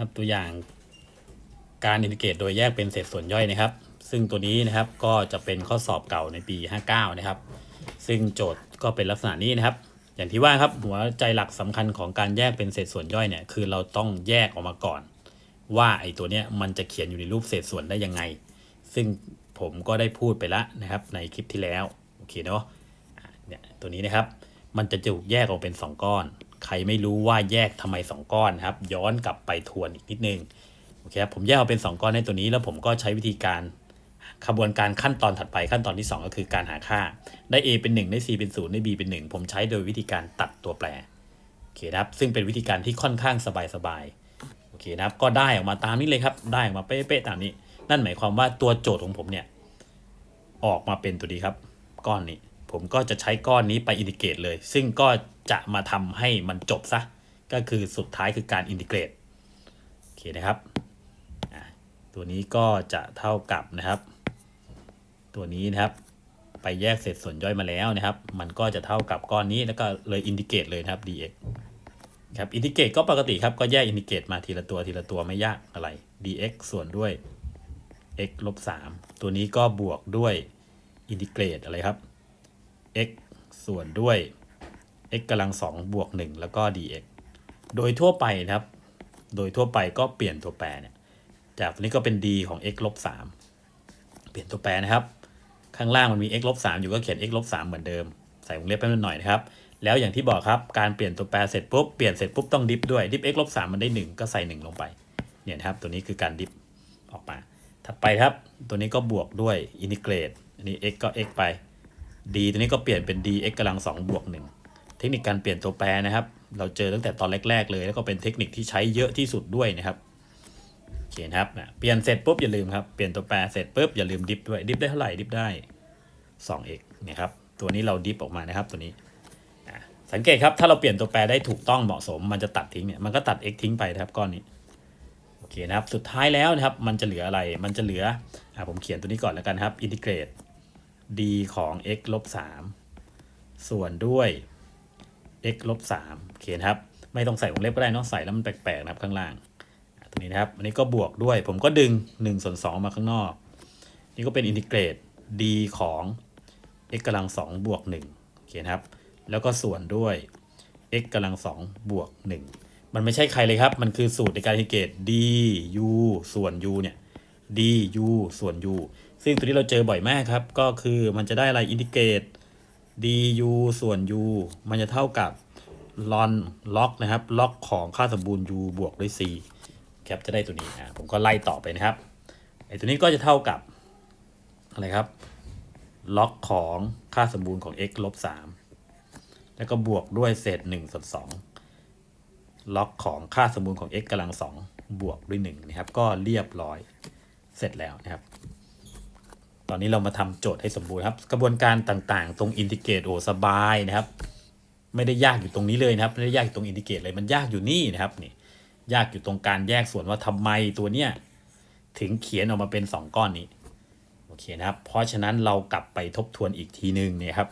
ครับตัวอย่างการอินทิเกรตโดยแยกเป็นเศษส่วนย่อยนะครับ ซึ่งตัวนี้นะครับก็จะเป็นข้อสอบเก่าในปี 59 นะครับ ซึ่งโจทย์ก็เป็นลักษณะนี้นะครับ อย่างที่ว่าครับหัวใจหลักสำคัญของการแยกเป็นเศษส่วนย่อยเนี่ยคือเราต้องแยกออกมาก่อน ว่าไอ้ตัวเนี้ยมันจะเขียนอยู่ในรูปเศษส่วนได้ยังไง ซึ่งผมก็ได้พูดไปแล้วนะครับในคลิปที่แล้วโอเคเนาะอะเนี่ยตัวนี้นะครับ มันจะถูกแยกออกเป็น 2 ก้อน ใครไม่รู้ว่าแยกทำไม 2 ก้อนครับ ย้อนกลับไปทวนอีกนิดนึงโอเคครับผมแยกออกเป็น 2 ก้อนในตัวนี้ แล้วผมก็ใช้วิธีการขบวนการขั้นตอนถัดไปขั้นตอนที่ 2 ก็คือการหาค่า ได้ a เป็น 1 ได้ c เป็น 0 ได้ b เป็น 1 ผมใช้โดยวิธีการตัดตัวแปรโอเคครับซึ่งเป็นวิธีการที่ค่อนข้างสบายๆโอเคนะครับก็ได้ออกมาตามนี้เลยครับ ได้ออกมาเป๊ะๆตามนี้ นั่นหมายความว่าตัวโจทย์ของผมเนี่ยออกมาเป็นตัวนี้ครับ ก้อนนี้ ผมก็จะใช้ก้อนนี้ไปอินทิเกรตเลย ซึ่งก็จะมาทำให้มันจบซะ ก็คือสุดท้ายคือการอินทิเกรตโอเคนะครับ ตัวนี้ก็จะเท่ากับนะครับ ตัวนี้นะครับ ไปแยกเศษส่วนย่อยมาแล้วนะครับ มันก็จะเท่ากับก้อนนี้แล้วก็เลยอินทิเกรตเลยนะครับ dx ครับอินทิเกรตก็ปกติครับก็แยกอินทิเกรตมาทีละตัวทีละตัวไม่ยากอะไร dx ส่วนด้วย x ลบ3ตัวนี้ก็บวกด้วยอินทิเกรตอะไรครับ x ส่วนด้วย x กำลัง2บวก1แล้วก็ dx โดยทั่วไปนะครับ โดยทั่วไปก็เปลี่ยนตัวแปรเนี่ย จากตัวนี้ก็เป็น d ของ x ลบ3เปลี่ยนตัวแปรนะครับ ข้างล่างมันมี x ลบ3อยู่ก็เขียน x ลบ3เหมือนเดิม ใส่วงเล็บไปหน่อยนะครับ แล้วอย่างที่บอกครับการเปลี่ยนตัวแปรเสร็จปุ๊บ เปลี่ยนเสร็จปุ๊บต้องดิฟด้วยดิฟ x ลบ3มันได้ 1 ก็ใส่ 1 ลงไป เนี่ยครับ ตัวนี้คือการดิฟออกมา ถัดไปครับ ตัวนี้ก็บวกด้วยอินทิเกรต อันนี้ x ก็ x ไป d ตัวนี้ก็เปลี่ยนเป็น d x กำลัง2บวก1เทคนิคการเปลี่ยนตัวแปรนะครับ เราเจอตั้งแต่ตอนแรก ๆ เลย แล้วก็เป็นเทคนิคที่ใช้เยอะที่สุดด้วยนะครับโอเคนะครับเปลี่ยนเสร็จปุ๊บอย่าลืมครับเปลี่ยนตัวแปรเสร็จปุ๊บอย่าลืมดิฟด้วยดิฟได้เท่าไหร่ดิฟได้ 2x เนี่ยครับตัวนี้เราดิฟออกมานะครับตัวนี้สังเกตครับถ้าเราเปลี่ยนตัวแปรได้ถูกต้องเหมาะสม มันจะตัดทิ้งเนี่ยมันก็ตัด x ทิ้งไปนะครับก้อนนี้โอเคนะครับสุดท้ายแล้วนะครับมันจะเหลืออะไรมันจะเหลืออผมเขียนตัวนี้ก่อนแล้วกันครับอินทิเกรต d ของ x ลบ3ส่วนด้วย x ลบ3โอเคนครับ ไม่ต้องใส่วงเล็บก็ได้เนอะใส่แล้วมันแปลกๆนะครับข้างล่างตรงนี้นะครับ อันนี้ก็บวกด้วย ผมก็ดึง1ส่วน2มาข้างนอก นี่ก็เป็นอินทิเกรต d ของ x กำลัง2บวก1โอเคนครับ แล้วก็ส่วนด้วย x กำลัง2บวก1มันไม่ใช่ใครเลยครับ มันคือสูตรในการอินทิเกรต d u ส่วน u เนี่ย d u ส่วน u ซึ่งตัวนี้เราเจอบ่อยมากครับ ก็คือมันจะได้อะไรอินทิเกรต d u ส่วน u มันจะเท่ากับลอนล็อกนะครับ ล็อกของค่าสมบูรณ์ u บวกด้วย c แคปจะได้ตัวนี้อะผมก็ไล่ต่อไปนะครับไอตัวนี้ก็จะเท่ากับอะไรครับ ล็อกของค่าสมบูรณ์ของ x ลบ3แล้วก็บวกด้วยเศษ1ส่วน2ล็อกของค่าสมบูรณ์ของ x กำลัง2บวกด้วย1นะครับ ก็เรียบร้อยเสร็จแล้วนะครับ ตอนนี้เรามาทำโจทย์ให้สมบูรณ์ครับ กระบวนการต่างๆ ตรงอินทิเกรตโอสบายนะครับ ไม่ได้ยากอยู่ตรงนี้เลยนะครับ ไม่ได้ยากอยู่ตรงอินทิเกรตเลยมันยากอยู่นี่นะครับนี่ยากอยู่ตรงการแยกส่วนว่าทำไมตัวเนี้ยถึงเขียนออกมาเป็น 2 ก้อนนี้โอเคนะครับ เพราะฉะนั้นเรากลับไปทบทวนอีกทีหนึ่งเนี่ยครับ